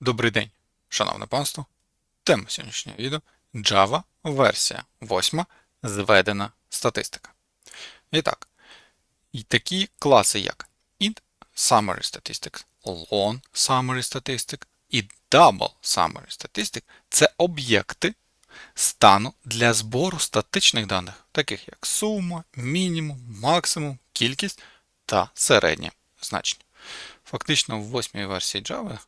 Добрий день, шановне панство. Тема сьогоднішнього відео Java версія 8 зведена статистика. І так, і такі класи, як int summary statistics, long summary statistics і double summary statistics – це об'єкти стану для збору статичних даних, таких як сума, мінімум, максимум, кількість та середнє значення. Фактично, в восьмій версії Java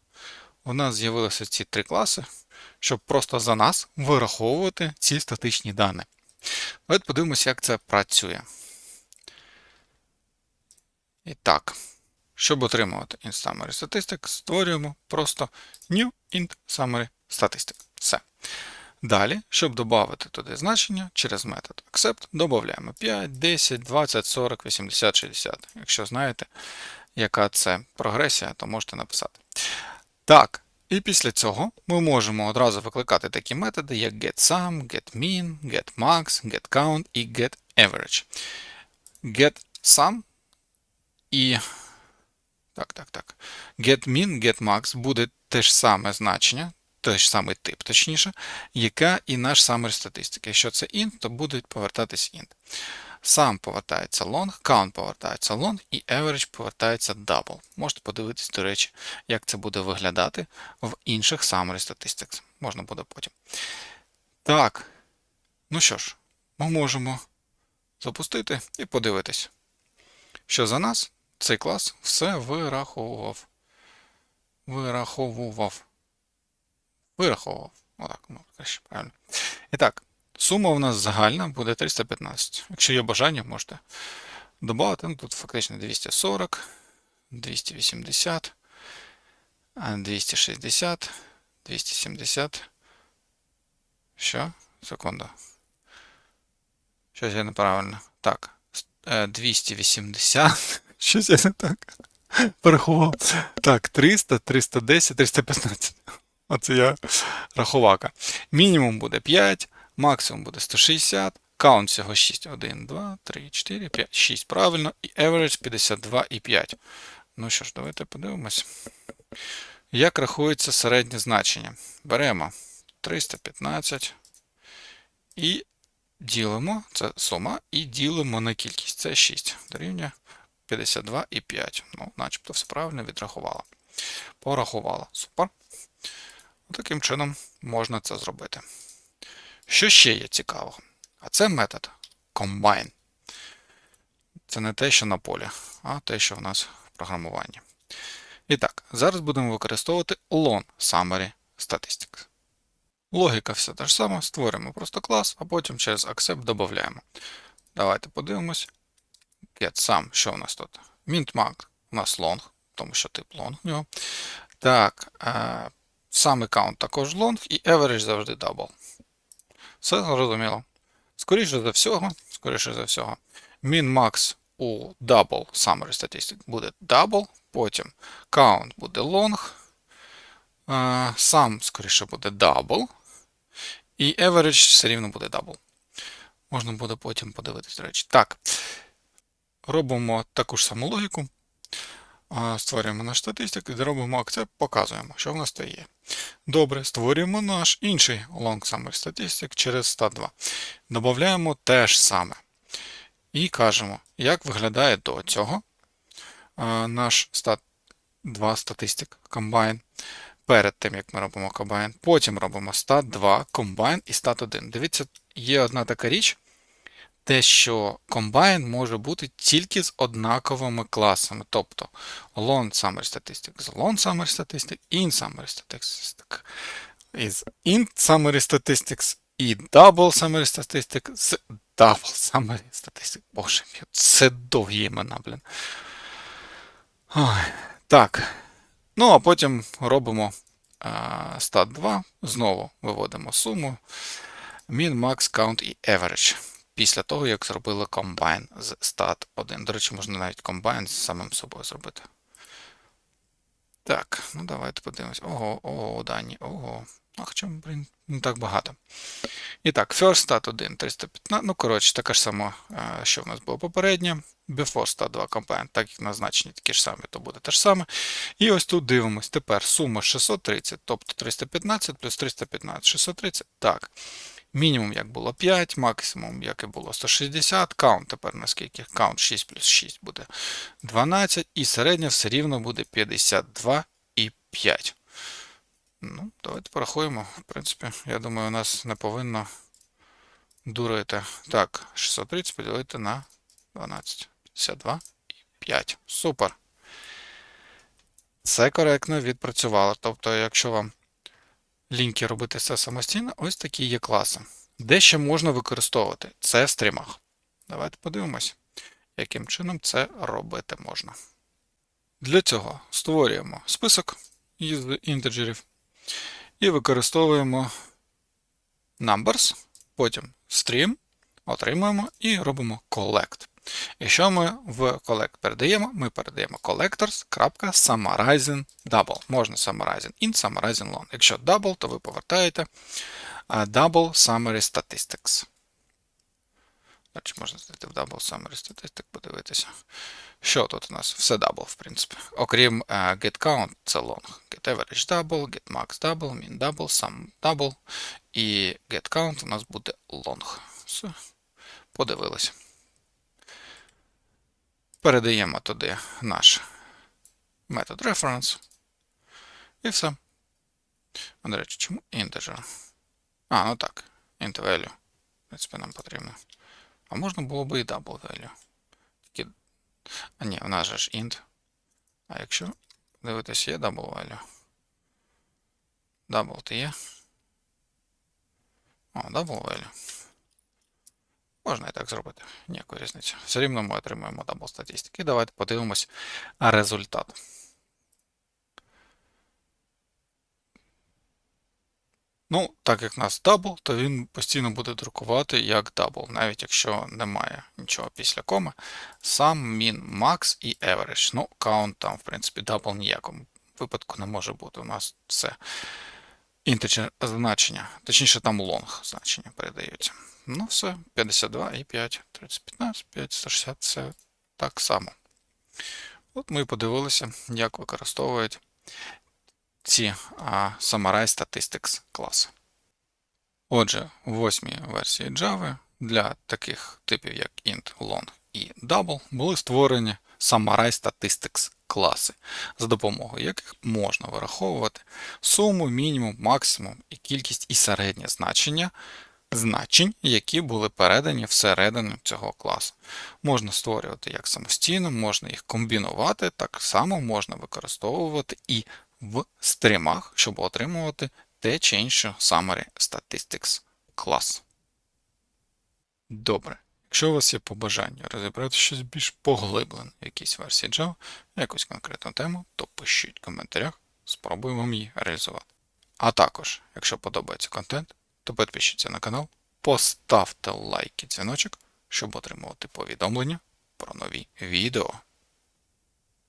у нас з'явилися ці три класи, щоб просто за нас вираховувати ці статичні дані. Давайте подивимося, як це працює. І так, щоб отримувати int summary statistic, створюємо просто new int summary statistic. Все. Далі, щоб додати туди значення, через метод accept додаємо 5, 10, 20, 40, 80, 60. Якщо знаєте, яка це прогресія, то можете написати. Так, і після цього ми можемо одразу викликати такі методи, як getSum, getMin, getMax, getCount і getAverage. GetSum і. Так, так, так. GetMin, getMax буде те ж саме значення, той ж самий тип, точніше, яка і наш summary статистики. Якщо це int, то буде повертатись int. Сам повертається long, count повертається long і average повертається double. Можете подивитись, до речі, як це буде виглядати в інших summary statistics. Можна буде потім. Так. Ну що ж, ми можемо запустити і подивитись, що за нас цей клас все вираховував. Вираховував. Вираховував. Отак, ну, краще, правильно. І так. Сума у нас загальна буде 315. Якщо є бажання, можете додати. Ну, Тут фактично 240, 280, 260, 270. Що? Секунду. Щось я неправильно. Так. 280. Щось я не так. Порахував. Так, 300, 310, 315. Оце я рахувака. Мінімум буде 5 максимум буде 160, каунт всього 6. 1, 2, 3, 4, 5, 6. Правильно. І average 52,5. Ну що ж, давайте подивимось. Як рахується середнє значення? Беремо 315 і ділимо, це сума, і ділимо на кількість. Це 6. Дорівнює 52,5. Ну, начебто все правильно відрахувала. Порахувала. Супер. Таким чином можна це зробити. Що ще є цікавого? А це метод combine. Це не те, що на полі, а те, що в нас в програмуванні. І так, зараз будемо використовувати long summary statistics. Логіка все та ж сама, створюємо просто клас, а потім через accept додаємо. Давайте подивимось. GetSum, що у нас тут? MintMark у нас long, тому що тип long в нього. Так, е, сам аккаунт також long і average завжди double. Все зрозуміло. Скоріше за всього, скоріше за всього, min-max у double summary statistic буде double, потім count буде long, сам, скоріше, буде double, і average все рівно буде double. Можна буде потім подивитись, речі. Так. Робимо таку ж саму логіку. Створюємо наш статистик і робимо акцепт, показуємо, що в нас то є. Добре, створюємо наш інший long summary statistic через stat2. Додаємо те ж саме. І кажемо, як виглядає до цього наш stat2 statistic combine. Перед тим, як ми робимо combine. Потім робимо stat2 combine і stat1. Дивіться, є одна така річ те, що комбайн може бути тільки з однаковими класами. Тобто long summary statistics з long summary statistics, in summary statistics із in summary statistics і double summary statistics з double summary statistics. Боже мій, це довгі імена, блін. Ой, Так. Ну, а потім робимо stat 2, знову виводимо суму. Min, max, count і average після того, як зробили комбайн з stat 1. До речі, можна навіть комбайн з самим собою зробити. Так, ну давайте подивимось. Ого, ого, дані, ого. А хоча, блін, не так багато. І так, first stat 1, 315. Ну, коротше, така ж сама, е, що в нас було попереднє. Before stat 2 компонент, так як назначені такі ж самі, то буде те ж саме. І ось тут дивимось. Тепер сума 630, тобто 315 плюс 315, 630. Так. Мінімум, як було 5, максимум, як і було 160. Каунт тепер наскільки? Каунт 6 плюс 6 буде 12. І середня все рівно буде 52 і 5. Ну, давайте порахуємо. В принципі, я думаю, у нас не повинно дурити. Так, 630 поділити на 12. 52 і 5. Супер. Це коректно відпрацювало. Тобто, якщо вам лінки робити все самостійно, ось такі є класи. Де ще можна використовувати? Це в стрімах. Давайте подивимось, яким чином це робити можна. Для цього створюємо список із інтеджерів і використовуємо numbers, потім stream, отримуємо і робимо collect. І що ми в collect передаємо? Ми передаємо collectors.summarizing double. Можна summarizing in, summarizing long. Якщо double, то ви повертаєте double summary statistics. Значить, можна знайти в double summary statistics, подивитися. Що тут у нас? Все double, в принципі. Окрім е, get count, це long. Get average double, get max double, min double, sum double. І get count у нас буде long. Все. Подивилися. Передаємо туди наш метод reference. І все. А, до речі, чому integer? А, ну так. Int value. В принципі, нам потрібно. А можна було би і double value. Тільки... А ні, у нас же ж int. А якщо дивитись, є double value. Double то є. О, double value. Можна і так зробити. Ніякої різниці. Все рівно ми отримуємо double статистики. Давайте подивимось результат. Ну, так як в нас double, то він постійно буде друкувати як double, навіть якщо немає нічого після коми. Сам, min, max і average. Ну, count там, в принципі, double ніякому випадку не може бути. У нас це integer значення, точніше там long значення передаються. Ну, все, 52 і 5, 30, 15, 5, 160 це так само. От ми подивилися, як використовують ці а, Summarize Statistics класи. Отже, в восьмій версії Java для таких типів, як int, long і double, були створені Summarize Statistics класи, за допомогою яких можна вираховувати суму, мінімум, максимум і кількість і середнє значення значень, які були передані всередину цього класу. Можна створювати як самостійно, можна їх комбінувати, так само можна використовувати і в стрімах, щоб отримувати те чи інше Summary Statistics клас. Добре. Якщо у вас є побажання розібрати щось більш поглиблене якісь версії Java, якусь конкретну тему, то пишіть в коментарях, спробую вам її реалізувати. А також, якщо подобається контент, то підпишіться на канал, поставте лайк і дзвіночок, щоб отримувати повідомлення про нові відео.